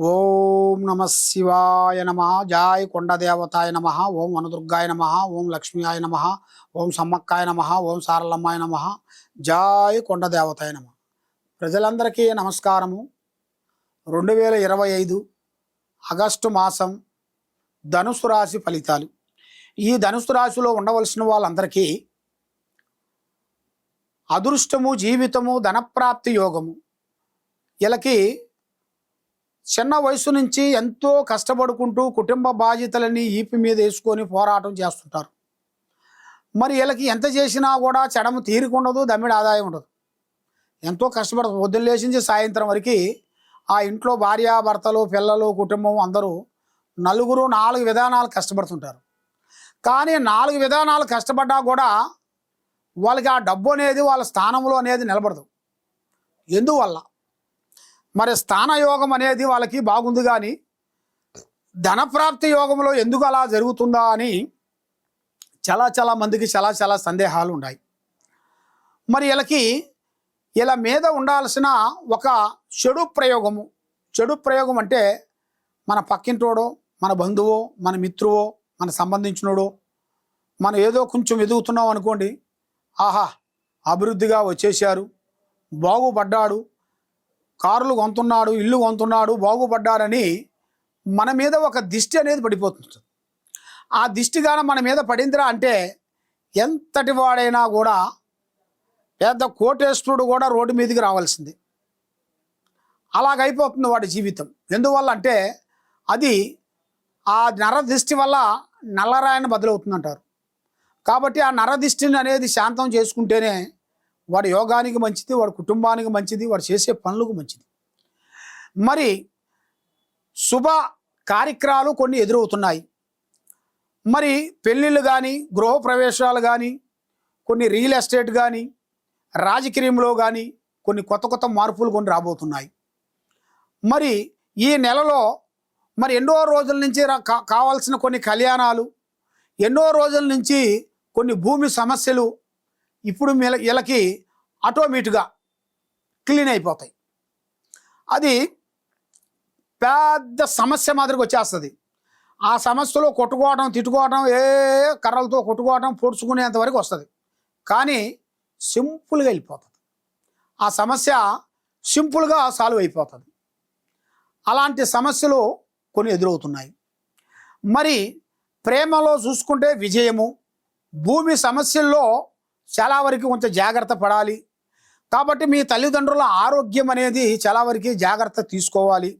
ఓం నమ శివాయ నమ జాయ్ కొండదేవతాయ నమ ఓం వనదుర్గాయ నమ ఓం లక్ష్మీయాయ నమ ఓం సమ్మక్కాయ నమ ఓం సారలమ్మాయ నమ జాయ్ కొండదేవతాయ నమ. ప్రజలందరికీ నమస్కారము. రెండు వేల ఇరవై ఐదు ఆగస్టు మాసం ధనుసు రాశి ఫలితాలు. ఈ ధనుసు రాశిలో ఉండవలసిన వాళ్ళందరికీ అదృష్టము జీవితము ధనప్రాప్తి యోగము. వీళ్ళకి చిన్న వయసు నుంచి ఎంతో కష్టపడుకుంటూ కుటుంబ బాధ్యతలని ఈపి మీద వేసుకొని పోరాటం చేస్తుంటారు. మరి వీళ్ళకి ఎంత చేసినా కూడా చెడము తీరుకుండదు దమ్మిడి ఆదాయం ఉండదు. ఎంతో కష్టపడదు పొద్దున్న సాయంత్రం వరకు ఆ ఇంట్లో భార్య భర్తలు పిల్లలు కుటుంబం అందరూ నలుగురు నాలుగు విధానాలు కష్టపడుతుంటారు. కానీ నాలుగు విధానాలు కష్టపడ్డా కూడా వాళ్ళకి ఆ డబ్బు అనేది వాళ్ళ స్థానంలో అనేది నిలబడదు. ఎందువల్ల? మరి స్థానయోగం అనేది వాళ్ళకి బాగుంది కానీ ధనప్రాప్తి యోగంలో ఎందుకు అలా జరుగుతుందా అని చాలా చాలా మందికి చాలా చాలా సందేహాలు ఉన్నాయి. మరి వీళ్ళకి ఇలా మీద ఉండాల్సిన ఒక చెడు ప్రయోగము చెడు ప్రయోగం అంటే మన పక్కింటోడో మన బంధువో మన మిత్రువో మన సంబంధించినోడో మనం ఏదో కొంచెం ఎదుగుతున్నాం అనుకోండి ఆహా అభివృద్ధిగా వచ్చేసారు బాగుపడ్డాడు కారులు కొంటున్నాడు ఇల్లు కొంటున్నాడు బాగుపడ్డారని మన మీద ఒక దిష్టి అనేది పడిపోతుంది. ఆ దిష్టి గాన మన మీద పడిందిరా అంటే ఎంతటి వాడైనా కూడా పెద్ద కోటేశ్వరుడు కూడా రోడ్డు మీదకి రావాల్సింది. అలాగైపోతుంది వాడి జీవితం. ఎందువల్ల అంటే అది ఆ నరదిష్టి వల్ల నల్లరాయన బదులవుతుందంటారు. కాబట్టి ఆ నరదిష్టిని అనేది శాంతం చేసుకుంటేనే వాడి యోగానికి మంచిది వాడి కుటుంబానికి మంచిది వాడు చేసే పనులకు మంచిది. మరి శుభ కార్యక్రమాలు కొన్ని ఎదురవుతున్నాయి. మరి పెళ్ళిళ్ళు కానీ గృహప్రవేశాలు కానీ కొన్ని రియల్ ఎస్టేట్ కానీ రాజకీయంలో కానీ కొన్ని కొత్త కొత్త మార్పులు కొన్ని రాబోతున్నాయి. మరి ఈ నెలలో మరి ఎన్నో రోజుల నుంచి కావాల్సిన కొన్ని కళ్యాణాలు ఎన్నో రోజుల నుంచి కొన్ని భూమి సమస్యలు ఇప్పుడు వీళ్ళ- వీళ్ళకి ఆటోమేటిక్గా క్లీన్ అయిపోతాయి. అది పెద్ద సమస్య మాదిరిగా వచ్చేస్తుంది. ఆ సమస్యలో కొట్టుకోవడం తిట్టుకోవడం ఏ కర్రలతో కొట్టుకోవడం పొడుచుకునేంత వరకు వస్తుంది. కానీ సింపుల్గా వెళ్ళిపోతుంది. ఆ సమస్య సింపుల్గా సాల్వ్ అయిపోతుంది. అలాంటి సమస్యలు కొన్ని ఎదురవుతున్నాయి. మరి ప్రేమలో చూసుకుంటే విజయము భూమి సమస్యల్లో చాలా వరకు కొంచెం జాగ్రత్త పడాలి. కాబట్టి మీ తల్లిదండ్రుల ఆరోగ్యం అనేది చాలా వరకు జాగ్రత్త తీసుకోవాలి.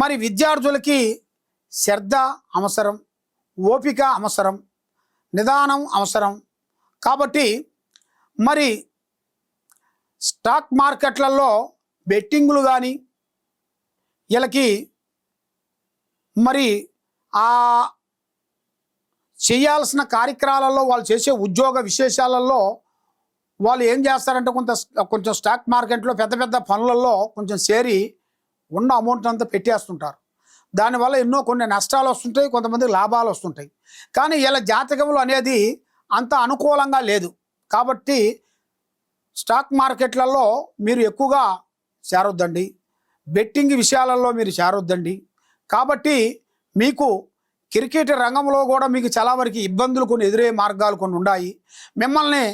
మరి విద్యార్థులకి శ్రద్ధ అవసరం ఓపిక అవసరం నిదానం అవసరం. కాబట్టి మరి స్టాక్ మార్కెట్లలో బెట్టింగులు కానీ వీళ్ళకి మరి ఆ చేయాల్సిన కార్యక్రమాలలో వాళ్ళు చేసే ఉద్యోగ విశేషాలలో వాళ్ళు ఏం చేస్తారంటే కొంత కొంచెం స్టాక్ మార్కెట్లో పెద్ద పెద్ద పనులలో కొంచెం చేరి ఉన్న అమౌంట్ అంతా పెట్టేస్తుంటారు. దానివల్ల ఎన్నో కొన్ని నష్టాలు వస్తుంటాయి కొంతమంది లాభాలు వస్తుంటాయి. కానీ ఇలా జాతకములు అనేది అంత అనుకూలంగా లేదు. కాబట్టి స్టాక్ మార్కెట్లలో మీరు ఎక్కువగా చేరొద్దండి. బెట్టింగ్ విషయాలలో మీరు చేరొద్దండి. కాబట్టి మీకు క్రికెట్ రంగంలో కూడా మీకు చాలా వరకు ఇబ్బందులు కొన్ని ఎదురయ్యే మార్గాలు కొన్ని ఉన్నాయి మిమ్మల్ని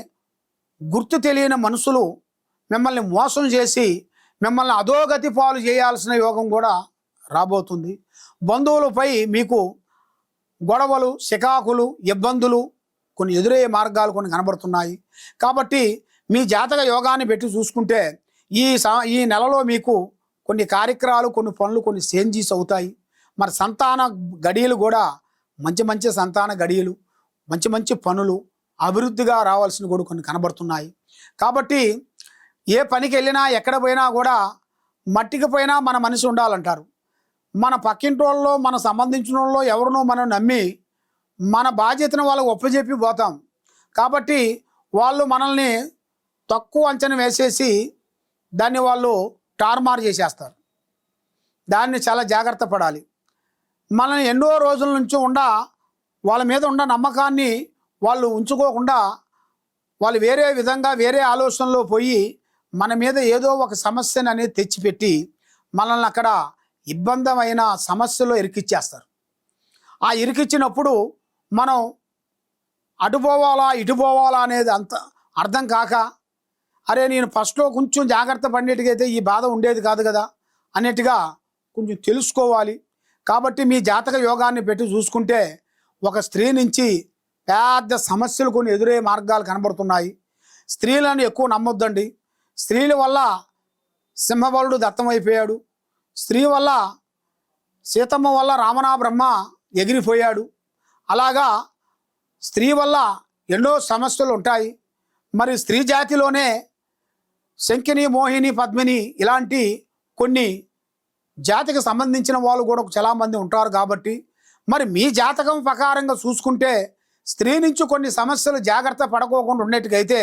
గుర్తు తెలియని మనుషులు మిమ్మల్ని మోసం చేసి మిమ్మల్ని అధోగతి పాలు చేయాల్సిన యోగం కూడా రాబోతుంది. బంధువులపై మీకు గొడవలు శికాకులు ఇబ్బందులు కొన్ని ఎదురయ్యే మార్గాలు కొన్ని కనబడుతున్నాయి. కాబట్టి మీ జాతక యోగాన్ని పెట్టి చూసుకుంటే ఈ ఈ నెలలో మీకు కొన్ని కార్యక్రమాలు కొన్ని పనులు కొన్ని చేంజెస్ అవుతాయి. మరి సంతాన గడియలు కూడా మంచి మంచి సంతాన గడియలు మంచి మంచి పనులు అభివృద్ధిగా రావాల్సిన కూడా కొన్ని కనబడుతున్నాయి. కాబట్టి ఏ పనికి వెళ్ళినా ఎక్కడ పోయినా కూడా మట్టికి పోయినా మన మనిషి ఉండాలంటారు. మన పక్కింటి వాళ్ళలో మన సంబంధించిన వాళ్ళలో ఎవరినో మనం నమ్మి మన బాధ్యతను వాళ్ళకు ఒప్పజెప్పి పోతాం. కాబట్టి వాళ్ళు మనల్ని తక్కువ అంచనా వేసేసి దాన్ని వాళ్ళు టార్మార్ చేసేస్తారు. దాన్ని చాలా జాగ్రత్త పడాలి. మనల్ని ఎన్నో రోజుల నుంచి ఉండా వాళ్ళ మీద ఉన్న నమ్మకాన్ని వాళ్ళు ఉంచుకోకుండా వాళ్ళు వేరే విధంగా వేరే ఆలోచనలో పోయి మన మీద ఏదో ఒక సమస్యను అనేది తెచ్చిపెట్టి మనల్ని అక్కడ ఇబ్బందమైన సమస్యలో ఇరికిచ్చేస్తారు. ఆ ఇరికిచ్చినప్పుడు మనం అటు పోవాలా ఇటు పోవాలా అనేది అంత అర్థం కాక అరే నేను ఫస్ట్లో కొంచెం జాగ్రత్త పడినట్టుగైతే ఈ బాధ ఉండేది కాదు కదా అన్నట్టుగా కొంచెం తెలుసుకోవాలి. కాబట్టి మీ జాతక యోగాన్ని పెట్టి చూసుకుంటే ఒక స్త్రీ నుంచి పెద్ద సమస్యలు కొన్ని ఎదురయ్యే మార్గాలు కనబడుతున్నాయి. స్త్రీలను ఎక్కువ నమ్మొద్దండి. స్త్రీల వల్ల సింహబలుడు దత్తమైపోయాడు స్త్రీ వల్ల సీతమ్మ వల్ల రామనా బ్రహ్మ ఎగిరిపోయాడు. అలాగా స్త్రీ వల్ల ఎన్నో సమస్యలు ఉంటాయి. మరి స్త్రీ జాతిలోనే శంకిని మోహిని పద్మిని ఇలాంటి కొన్ని జాతికి సంబంధించిన వాళ్ళు కూడా చాలామంది ఉంటారు కాబట్టి మరి మీ జాతకం ప్రకారంగా చూసుకుంటే స్త్రీ నుంచి కొన్ని సమస్యలు జాగ్రత్త పడుకోకుండా ఉన్నట్టుగైతే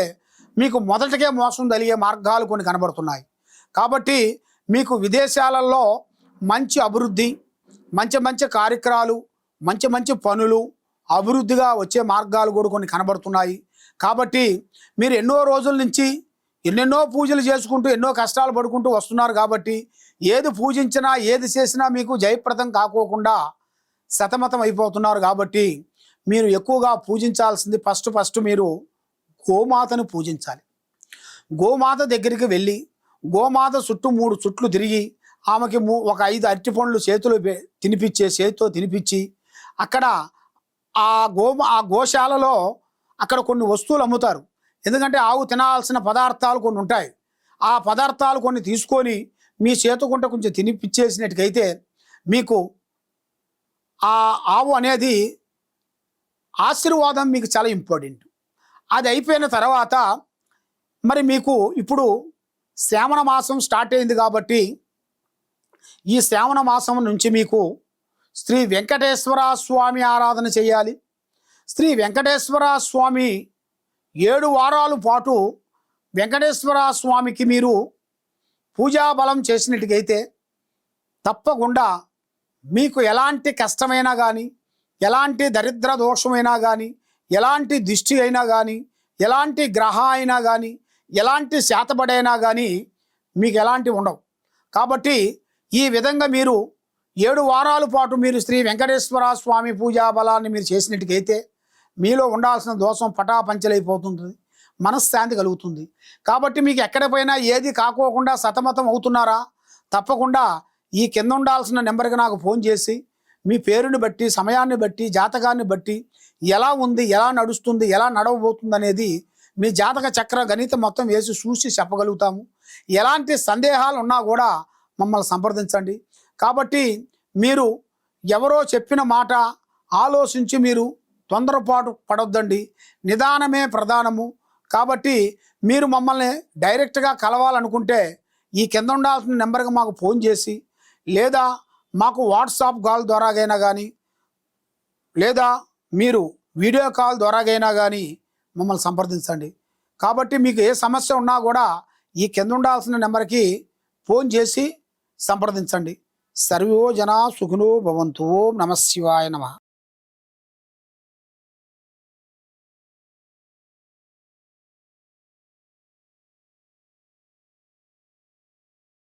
మీకు మొదటికే మోసం కలిగే మార్గాలు కొన్ని కనబడుతున్నాయి. కాబట్టి మీకు విదేశాలలో మంచి అభివృద్ధి మంచి మంచి కార్యక్రమాలు మంచి మంచి పనులు అభివృద్ధిగా వచ్చే మార్గాలు కూడా కొన్ని కనబడుతున్నాయి. కాబట్టి మీరు ఎన్నో రోజుల నుంచి ఎన్నెన్నో పూజలు చేసుకుంటూ ఎన్నో కష్టాలు పడుకుంటూ వస్తున్నారు కాబట్టి ఏది పూజించినా ఏది చేసినా మీకు జయప్రదం కాకోకుండా సతమతం అయిపోతున్నారు కాబట్టి మీరు ఎక్కువగా పూజించాల్సింది ఫస్ట్ ఫస్ట్ మీరు గోమాతను పూజించాలి. గోమాత దగ్గరికి వెళ్ళి గోమాత చుట్టూ మూడు చుట్లు తిరిగి ఆమెకి మూ- ఒక ఐదు అరటి పండ్లు చేతులు తినిపించే చేతితో తినిపించి అక్కడ ఆ గోమ ఆ గోశాలలో అక్కడ కొన్ని వస్తువులు అమ్ముతారు. ఎందుకంటే ఆవు తినాల్సిన పదార్థాలు కొన్ని ఉంటాయి. ఆ పదార్థాలు కొన్ని తీసుకొని మీ చేతుకుంట కొంచెం తినిపించేసినట్టుకైతే మీకు ఆ ఆవు అనేది ఆశీర్వాదం మీకు చాలా ఇంపార్టెంట్. అది అయిపోయిన తర్వాత మరి మీకు ఇప్పుడు శ్రావణ మాసం స్టార్ట్ అయింది కాబట్టి ఈ శ్రావణ మాసం నుంచి మీకు శ్రీ వెంకటేశ్వర స్వామి ఆరాధన చేయాలి. శ్రీ వెంకటేశ్వర స్వామి ఏడు వారాల పాటు వెంకటేశ్వర స్వామికి మీరు పూజా బలం చేసినట్టుగైతే తప్పకుండా మీకు ఎలాంటి కష్టమైనా కానీ ఎలాంటి దరిద్ర దోషమైనా కానీ ఎలాంటి దిష్టి అయినా కానీ ఎలాంటి గ్రహ అయినా కానీ ఎలాంటి శాతపడైనా కానీ మీకు ఎలాంటి ఉండవు. కాబట్టి ఈ విధంగా మీరు ఏడు వారాల పాటు మీరు శ్రీ వెంకటేశ్వర స్వామి పూజా బలాన్ని మీరు చేసినట్టుకైతే మీలో ఉండాల్సిన దోషం పటాపంచలైపోతుంది మనశ్శాంతి కలుగుతుంది. కాబట్టి మీకు ఎక్కడిపోయినా ఏది కాకోకుండా సతమతం అవుతున్నారా? తప్పకుండా ఈ కింద ఉండాల్సిన నెంబర్కి నాకు ఫోన్ చేసి మీ పేరుని బట్టి సమయాన్ని బట్టి జాతకాన్ని బట్టి ఎలా ఉంది ఎలా నడుస్తుంది ఎలా నడవబోతుంది అనేది మీ జాతక చక్ర గణితం మొత్తం వేసి చూసి చెప్పగలుగుతాము. ఎలాంటి సందేహాలు ఉన్నా కూడా మమ్మల్ని సంప్రదించండి. కాబట్టి మీరు ఎవరో చెప్పిన మాట ఆలోచించి మీరు తొందరపాటు పడొద్దండి. నిదానమే ప్రధానము. కాబట్టి మీరు మమ్మల్ని డైరెక్ట్గా కలవాలనుకుంటే ఈ కింద ఉండాల్సిన నెంబర్కి మాకు ఫోన్ చేసి లేదా మాకు వాట్సాప్ కాల్ ద్వారాగైనా కానీ లేదా మీరు వీడియో కాల్ ద్వారాగైనా కానీ మమ్మల్ని సంప్రదించండి. కాబట్టి మీకు ఏ సమస్య ఉన్నా కూడా ఈ కింద ఉండాల్సిన నెంబర్కి ఫోన్ చేసి సంప్రదించండి. సర్వో జనా సుఖినో భవంతు. ఓం నమ శివాయ నమ.